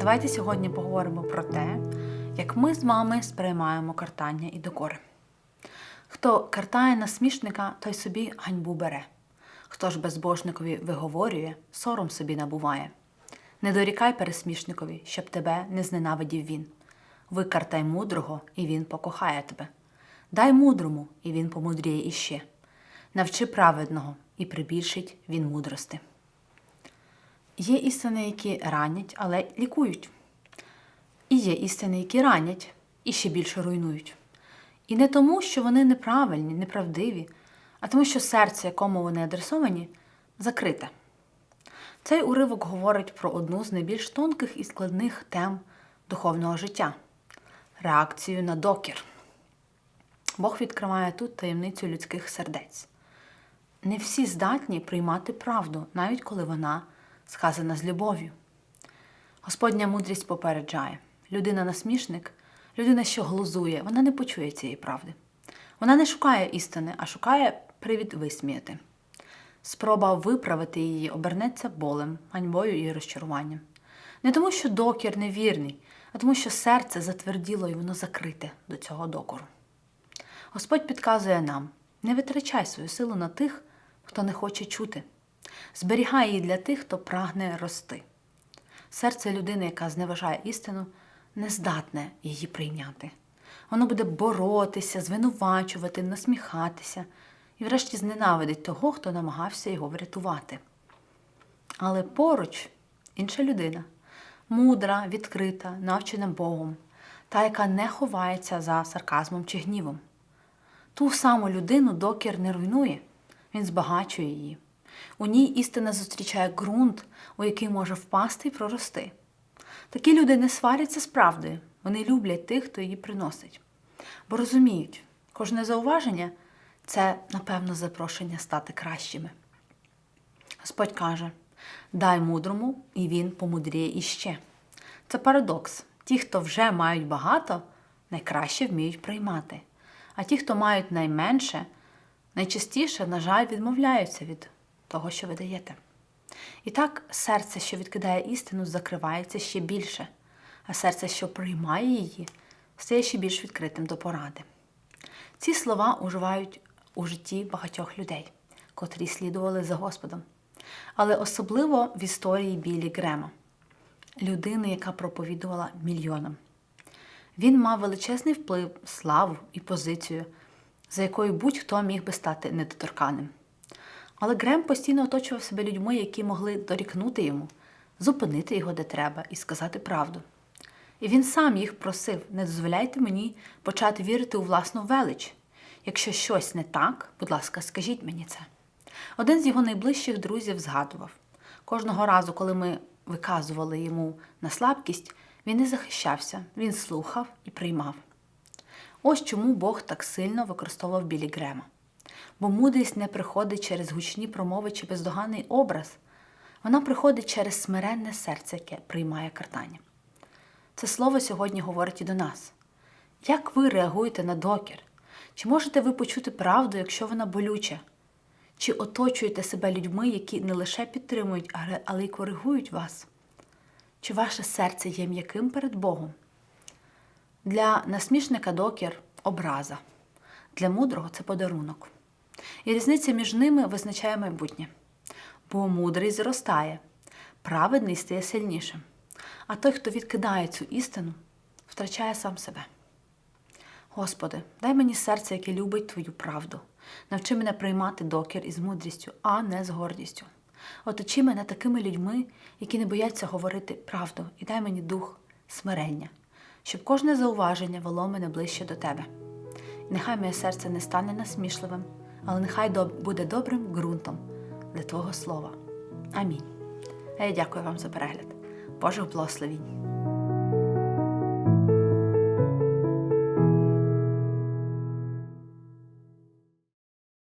Давайте сьогодні поговоримо про те, як ми з вами сприймаємо картання і докори. Хто картає насмішника, той собі ганьбу бере. Хто ж безбожникові виговорює, сором собі набуває. Не дорікай пересмішникові, щоб тебе не зненавидів він. Викартай мудрого, і він покохає тебе. Дай мудрому, і він помудріє іще. Навчи праведного, і прибільшить він мудрости. Є істини, які ранять, але лікують. І є істини, які ранять і ще більше руйнують. І не тому, що вони неправильні, неправдиві, а тому, що серце, якому вони адресовані, закрите. Цей уривок говорить про одну з найбільш тонких і складних тем духовного життя реакцію на докір. Бог відкриває тут таємницю людських сердець. Не всі здатні приймати правду, навіть коли вона сказана з любов'ю. Господня мудрість попереджає: людина насмішник, людина, що глузує, вона не почує цієї правди. Вона не шукає істини, а шукає привід висміяти. Спроба виправити її обернеться болем, ганьбою і розчаруванням. Не тому, що докір невірний, а тому, що серце затверділо і воно закрите до цього докору. Господь підказує нам: не витрачай свою силу на тих, хто не хоче чути. Зберігай її для тих, хто прагне рости. Серце людини, яка зневажає істину, не здатне її прийняти. Воно буде боротися, звинувачувати, насміхатися і, врешті, зненавидить того, хто намагався його врятувати. Але поруч інша людина мудра, відкрита, навчена Богом, та, яка не ховається за сарказмом чи гнівом. Ту саму людину докір не руйнує, він збагачує її. У ній істина зустрічає ґрунт, у який може впасти і прорости. Такі люди не сваряться з правдою, вони люблять тих, хто її приносить. Бо розуміють, кожне зауваження це, напевно, запрошення стати кращими. Господь каже: дай мудрому, і він помудріє іще. Це парадокс. Ті, хто вже мають багато, найкраще вміють приймати. А ті, хто мають найменше, найчастіше, на жаль, відмовляються від того, що ви даєте. І так серце, що відкидає істину, закривається ще більше, а серце, що приймає її, стає ще більш відкритим до поради. Ці слова уживають у житті багатьох людей, котрі слідували за Господом, але особливо в історії Білі Грема, людини, яка проповідувала мільйонам. Він мав величезний вплив, славу і позицію, за якою будь-хто міг би стати недоторканим. Але Грем постійно оточував себе людьми, які могли дорікнути йому, зупинити його де треба і сказати правду. І він сам їх просив: не дозволяйте мені почати вірити у власну велич. Якщо щось не так, будь ласка, скажіть мені це. Один з його найближчих друзів згадував: кожного разу, коли ми виказували йому на слабкість, він не захищався, він слухав і приймав. Ось чому Бог так сильно використовував білі Грема. Бо мудрість не приходить через гучні промови чи бездоганний образ, вона приходить через смиренне серце, яке приймає картання. Це слово сьогодні говорить і до нас. Як ви реагуєте на докір? Чи можете ви почути правду, якщо вона болюча? Чи оточуєте себе людьми, які не лише підтримують, але й коригують вас? Чи ваше серце є м'яким перед Богом? Для насмішника докір образа, для мудрого це подарунок. І різниця між ними визначає майбутнє. Бо мудрий зростає, праведний стає сильнішим. А той, хто відкидає цю істину, втрачає сам себе. Господи, дай мені серце, яке любить Твою правду. Навчи мене приймати докір із мудрістю, а не з гордістю. Оточи мене такими людьми, які не бояться говорити правду, і дай мені дух смирення, щоб кожне зауваження вело мене ближче до Тебе. І нехай моє серце не стане насмішливим, але нехай буде добрим ґрунтом для Твого Слова. Амінь. А я дякую вам за перегляд. Божих благословінь!